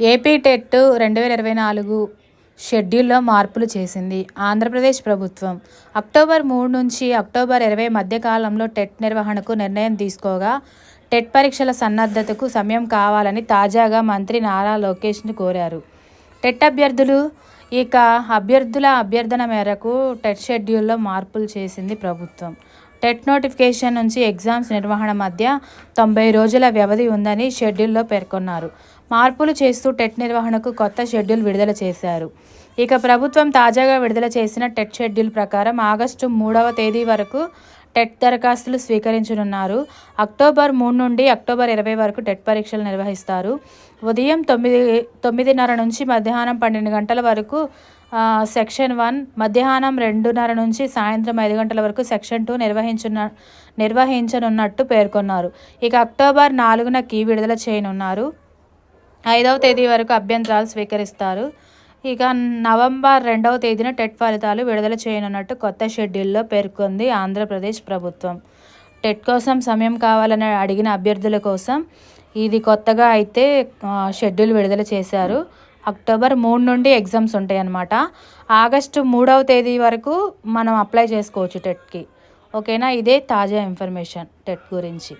AP TET రెండు వేల ఇరవై నాలుగు షెడ్యూల్లో మార్పులు చేసింది ఆంధ్రప్రదేశ్ ప్రభుత్వం. అక్టోబర్ మూడు నుంచి అక్టోబర్ ఇరవై మధ్య కాలంలో టెట్ నిర్వహణకు నిర్ణయం తీసుకోగా టెట్ పరీక్షల సన్నద్ధతకు సమయం కావాలని తాజాగా మంత్రి నారా లోకేష్ను కోరారు. టెట్ అభ్యర్థులు ఇక అభ్యర్థుల అభ్యర్థన మేరకు టెట్ షెడ్యూల్లో మార్పులు చేసింది ప్రభుత్వం. టెట్ నోటిఫికేషన్ నుంచి ఎగ్జామ్స్ నిర్వహణ మధ్య తొంభై రోజుల వ్యవధి ఉందని షెడ్యూల్లో పేర్కొన్నారు. మార్పులు చేస్తూ టెట్ నిర్వహణకు కొత్త షెడ్యూల్ విడుదల చేశారు. ఇక ప్రభుత్వం తాజాగా విడుదల చేసిన టెట్ షెడ్యూల్ ప్రకారం ఆగస్టు మూడవ తేదీ వరకు టెట్ దరఖాస్తులు స్వీకరించనున్నారు. అక్టోబర్ మూడు నుండి అక్టోబర్ ఇరవై వరకు టెట్ పరీక్షలు నిర్వహిస్తారు. ఉదయం తొమ్మిది తొమ్మిదిన్నర నుంచి మధ్యాహ్నం పన్నెండు గంటల వరకు సెక్షన్ వన్ మధ్యాహ్నం రెండున్నర నుంచి సాయంత్రం ఐదు గంటల వరకు సెక్షన్ టూ నిర్వహించున్న నిర్వహించనున్నట్టు పేర్కొన్నారు. ఇక అక్టోబర్ నాలుగున కీ విడుదల చేయనున్నారు. ఐదవ తేదీ వరకు అభ్యంతరాలు స్వీకరిస్తారు. ఇక నవంబర్ రెండవ తేదీన టెట్ ఫలితాలు విడుదల చేయనున్నట్టు కొత్త షెడ్యూల్లో పేర్కొంది ఆంధ్రప్రదేశ్ ప్రభుత్వం. టెట్ కోసం సమయం కావాలని అడిగిన అభ్యర్థుల కోసం ఇది కొత్తగా అయితే షెడ్యూల్ విడుదల చేశారు. అక్టోబర్ మూడు నుండి ఎగ్జామ్స్ ఉంటాయి అన్నమాట ఆగస్టు మూడవ తేదీ వరకు మనం అప్లై చేసుకోవచ్చు టెట్కి. ఓకేనా? ఇదే తాజా ఇన్ఫర్మేషన్ టెట్ గురించి.